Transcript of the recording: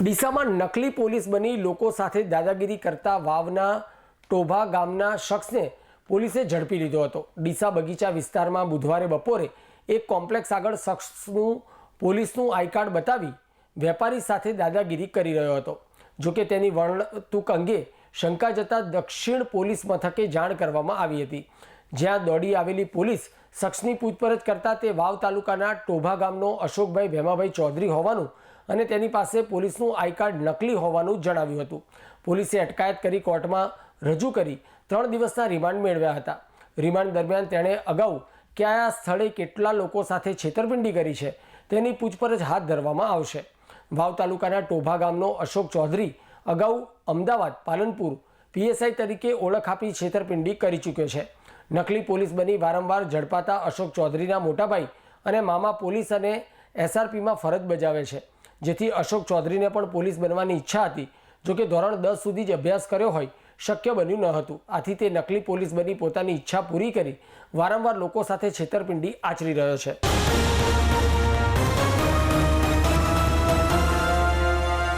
ડીસામાં નકલી પોલીસ બની લોકો સાથે દાદાગીરી કરતા વાવના ટોભા ગામના શખ્સને પોલીસે ઝડપી લીધો હતો. ડીસા બગીચા વિસ્તારમાં બુધવારે બપોરે એક કોમ્પ્લેક્સ આગળ શખ્સનું પોલીસનું આઈ કાર્ડ બતાવી વેપારી સાથે દાદાગીરી કરી રહ્યો હતો. જોકે તેની વર્ણતુક અંગે શંકા જતા દક્ષિણ પોલીસ મથકે જાણ કરવામાં આવી હતી. જ્યાં દોડી આવેલી પોલીસ શખ્સની પૂછપરછ કરતા તે વાવ તાલુકાના ટોભા ગામનો અશોકભાઈ ભેમાભાઈ ચૌધરી હોવાનું અને તેની પાસે પોલીસનું આઈ કાર્ડ નકલી હોવાનું જણાવ્યું હતું. પોલીસે અટકાયત કરી કોર્ટમાં રજૂ કરી ત્રણ દિવસના રિમાન્ડ મેળવ્યા હતા. રિમાન્ડ દરમિયાન તેણે અગાઉ કયા સ્થળે કેટલા લોકો સાથે છેતરપિંડી કરી છે તેની પૂછપરછ હાથ ધરવામાં આવશે. વાવ તાલુકાના ટોભા ગામનો અશોક ચૌધરી અગાઉ અમદાવાદ, પાલનપુર, પીએસઆઈ તરીકે ઓળખ આપી છેતરપિંડી કરી ચૂક્યો છે. નકલી પોલીસ બની વારંવાર ઝડપાતા અશોક ચૌધરીના મોટાભાઈ અને મામા પોલીસ અને એસઆરપીમાં ફરજ બજાવે છે. જેથી અશોક ચૌધરીને પણ પોલીસ બનવાની ઈચ્છા હતી. જોકે ધોરણ દસ સુધી જ અભ્યાસ કર્યો હોય, શક્ય બન્યું ન હતું. આથી તે નકલી પોલીસ બની પોતાની ઈચ્છા પૂરી કરી વારંવાર લોકો સાથે છેતરપિંડી આચરી રહ્યો છે.